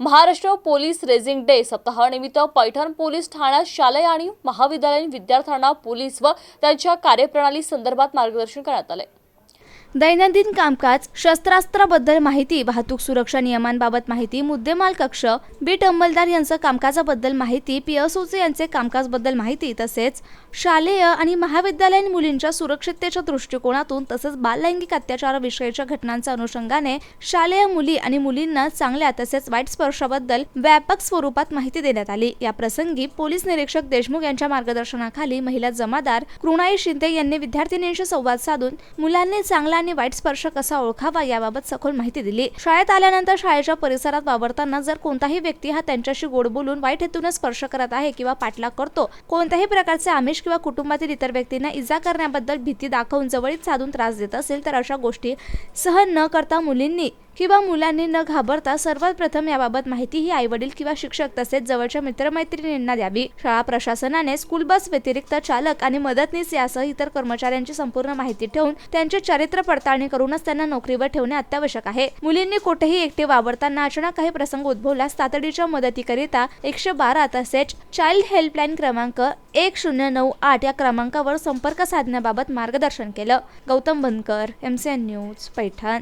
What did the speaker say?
Maharashtra police raising day सप्ताहानिमित्त Paithan police ठाण्यात शालेय आणि महाविद्यालयीन विद्यार्थ्यांना पोलीस व त्यांच्या कार्यप्रणाली संदर्भात मार्गदर्शन करण्यात आले. दैनंदिन कामकाज शस्त्रास्त्राबद्दल माहिती वाहतूक सुरक्षा नियमांबाबत माहिती मुद्देमाल कक्ष बीट अंमलदार यांचं कामकाजाबद्दल माहिती पीएसओचे यांचे कामकाजबद्दल माहिती तसेच शालेय आणि महाविद्यालयीन मुलींच्या सुरक्षिततेच्या दृष्टिकोनातून तसेच बाललैंगिक अत्याचाराविषयीच्या घटनांच्या अनुषंगाने शालेय मुली आणि मुलींना चांगल्या तसेच वाईट स्पर्शाबद्दल व्यापक स्वरूपात माहिती देण्यात आली. या प्रसंगी पोलीस निरीक्षक देशमुख यांच्या मार्गदर्शनाखाली महिला जमादार कृणाई शिंदे यांनी विद्यार्थिनींशी संवाद साधून मुलांनी चांगला आणि वाईट स्पर्श कसा ओळखावा याबाबत सखोल माहिती दिली. शाळेत आल्यानंतर शाळेच्या परिसरात वावरताना जर कोणताही व्यक्ती हा त्यांच्याशी गोड बोलून वाईट हेतून स्पर्श करत आहे किंवा पाठलाग करतो कोणत्याही प्रकारचे आमिष किंवा कुटुंबातील इतर व्यक्तींना इजा करण्याबद्दल भीती दाखवून जवळीत साधून त्रास देत असेल तर अशा गोष्टी सहन न करता मुलींनी किंवा मुलांनी न घाबरता सर्वात प्रथम याबाबत माहिती ही आईवडील किंवा शिक्षक तसेच जवळच्या मित्रमैत्रिणींना द्यावी. शाळा प्रशासनाने स्कूल बस व्यतिरिक्त चालक आणि मदतनीस यासह इतर कर्मचाऱ्यांची संपूर्ण माहिती ठेवून त्यांचे चरित्र पडताळणी करूनच त्यांना नोकरीवर ठेवणे अत्यावश्यक आहे. मुलींनी कुठेही एकटे वावरताना अचानक काही प्रसंग उद्भवल्यास तातडीच्या मदतीकरिता एकशे बारा तसेच चाइल्ड हेल्पलाईन क्रमांक एक शून्य नऊ आठ या क्रमांकावर संपर्क साधण्याबाबत मार्गदर्शन केलं. Gautam Bankar M news Paithan.